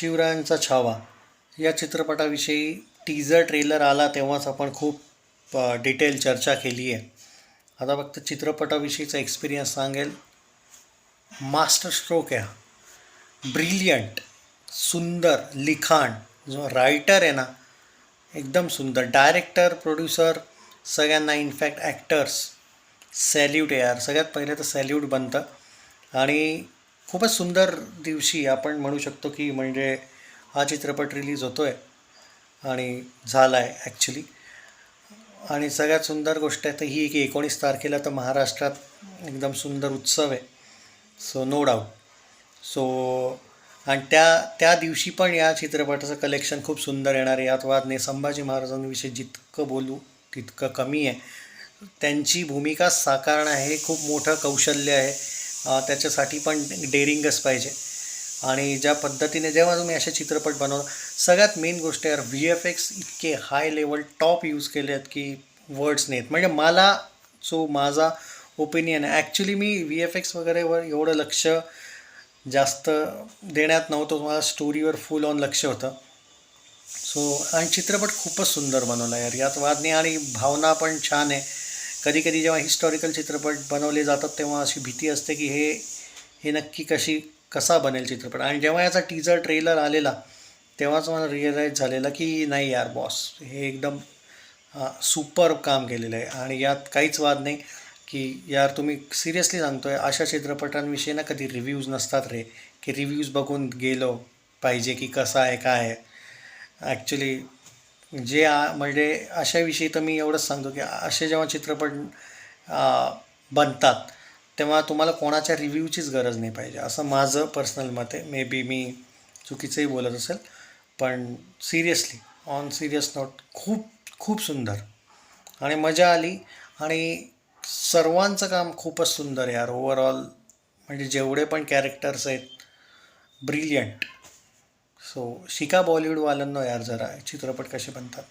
शिवरायांचा छावा. या चित्रपटाविषयी टीजर ट्रेलर आला तेव्हाच आपण खूप डिटेल चर्चा केली आहे आता फक्त चित्रपटाविषयीचा एक्सपिरियन्स सांगेल. मास्टर स्ट्रोक आहे ब्रिलियंट सुंदर लिखाण. जो रायटर आहे ना एकदम सुंदर. डायरेक्टर प्रोड्युसर सगळ्यांना इनफॅक्ट ॲक्टर्स सॅल्यूट यार. सगळ्यात पहिले तर सॅल्यूट बनतं. आणि खूपच सुंदर दिवशी आपण म्हणू शकतो की म्हणजे हा चित्रपट रिलीज होतो आहे आणि झाला आहे ॲक्च्युली आणि सगळ्यात सुंदर गोष्ट आहे तर ही की एकोणीस तारखेला तर महाराष्ट्रात एकदम सुंदर उत्सव आहे. सो नो डाऊट सो आणि त्या त्या दिवशी पण या चित्रपटाचं कलेक्शन खूप सुंदर येणार आहे. यात वाद नाही संभाजी महाराजांविषयी जितकं बोलू तितकं कमी आहे. त्यांची भूमिका साकारणं हे खूप मोठं कौशल्य आहे. त्याच्यासाठी पण डेअरिंगच पाहिजे. आणि ज्या पद्धतीने जेव्हा तुम्ही असे चित्रपट बनवता सगळ्यात मेन गोष्ट यार व्ही एफ एक्स इतके हाय लेवल टॉप यूज केले आहेत की वर्ड्स नाहीत. म्हणजे मला जो माझा ओपिनियन आहे ॲक्च्युली मी व्ही एफ एक्स वगैरेवर एवढं लक्ष जास्त देण्यात नव्हतं. मला स्टोरीवर फुल ऑन लक्ष होतं. सो आणि चित्रपट खूपच सुंदर बनवला यार. यात वाद नाही आणि भावना पण छान आहे. कधी कधी जेव्हा हिस्टॉरिकल चित्रपट बनवले जातात तेव्हा अशी भीती असते की हे हे नक्की कशी कसा बनेल चित्रपट? आणि जेव्हा याचा टीजर ट्रेलर आलेला तेव्हाच मला रिअलाईज झालेलं की नाही यार बॉस हे एकदम सुपर काम केलेलं आहे. आणि यात काहीच वाद नाही की यार तुम्ही सिरियसली सांगतो आहे अशा चित्रपटांविषयी ना कधी रिव्ह्यूज नसतात रे. की रिव्ह्यूज बघून गेलो पाहिजे की कसा आहे काय आहे. ॲक्च्युली जे म्हणजे अशाविषयी तर मी एवढंच सांगतो की असे जेव्हा चित्रपट बनतात तेव्हा तुम्हाला कोणाच्या रिव्ह्यूचीच गरज नाही पाहिजे. असं माझं पर्सनल मत आहे. मे बी मी चुकीचंही बोलत असेल पण सिरियसली ऑन सिरियस नोट खूप खूप सुंदर. आणि मजा आली. आणि सर्वांचं काम खूपच सुंदर यार. ओवरऑल म्हणजे जेवढे पण कॅरेक्टर्स आहेत ब्रिलियंट सो शिका बॉलिवूडवाल्यांना यार जरा चित्रपट कसे बनतात?